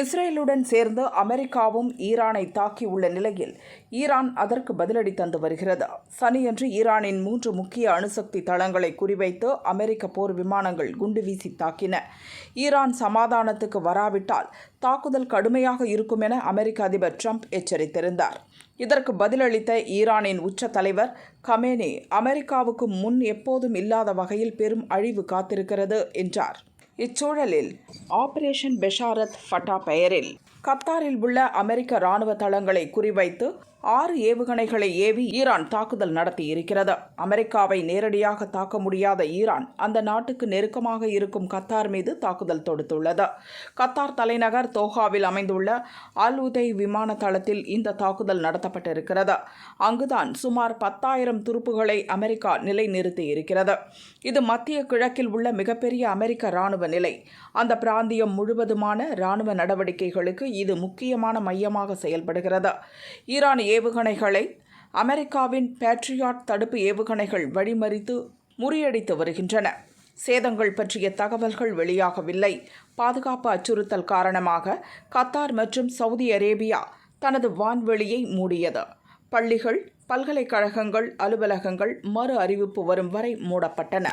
இஸ்ரேலுடன் சேர்ந்து அமெரிக்காவும் ஈரானை தாக்கியுள்ள நிலையில் ஈரான் அதற்கு பதிலடி தந்து வருகிறது. சனியன்று ஈரானின் மூன்று முக்கிய அணுசக்தி தளங்களை குறிவைத்து அமெரிக்க போர் விமானங்கள் குண்டு வீசி தாக்கின. ஈரான் சமாதானத்துக்கு வராவிட்டால் தாக்குதல் கடுமையாக இருக்கும் என அமெரிக்க அதிபர் ட்ரம்ப் எச்சரித்திருந்தார். இதற்கு பதிலளித்த ஈரானின் உச்ச தலைவர் கமேனி அமெரிக்காவுக்கு முன் எப்போதும் இல்லாத வகையில் பெரும் அழிவு காத்திருக்கிறது என்றார். இச்சூழலில் ஆபரேஷன் பெஷாரத் ஃபட்டா பெயரில் கத்தாரில் உள்ள அமெரிக்க ராணுவ தளங்களை குறிவைத்து ஆறு ஏவுகணைகளை ஏவி ஈரான் தாக்குதல் நடத்தி இருக்கிறது அமெரிக்காவை நேரடியாக தாக்க முடியாத ஈரான் அந்த நாட்டுக்கு நெருக்கமாக இருக்கும் கத்தார் மீது தாக்குதல் தொடுத்துள்ளது. கத்தார் தலைநகர் தோஹாவில் அமைந்துள்ள அல் உதை விமான தளத்தில் இந்த தாக்குதல் நடத்தப்பட்டிருக்கிறது. அங்குதான் சுமார் பத்தாயிரம் துருப்புகளை அமெரிக்கா நிலைநிறுத்தி இருக்கிறது இது மத்திய கிழக்கில் உள்ள மிகப்பெரிய அமெரிக்க ராணுவ நிலை. அந்த பிராந்தியம் முழுவதுமான ராணுவ நடவடிக்கைகளுக்கு இது முக்கியமான மையமாக செயல்படுகிறது. ஈரான் ஏவுகணைகளை அமெரிக்காவின் பேட்ரியாட் தடுப்பு ஏவுகணைகள் வழிமறித்து முறியடித்து வருகின்றன. சேதங்கள் பற்றிய தகவல்கள் வெளியாகவில்லை. பாதுகாப்பு அச்சுறுத்தல் காரணமாக கத்தார் மற்றும் சவுதி அரேபியா தனது வான்வெளியை மூடியது. பள்ளிகள் பல்கலைக்கழகங்கள் அலுவலகங்கள் மறு அறிவிப்பு வரும் வரை மூடப்பட்டன.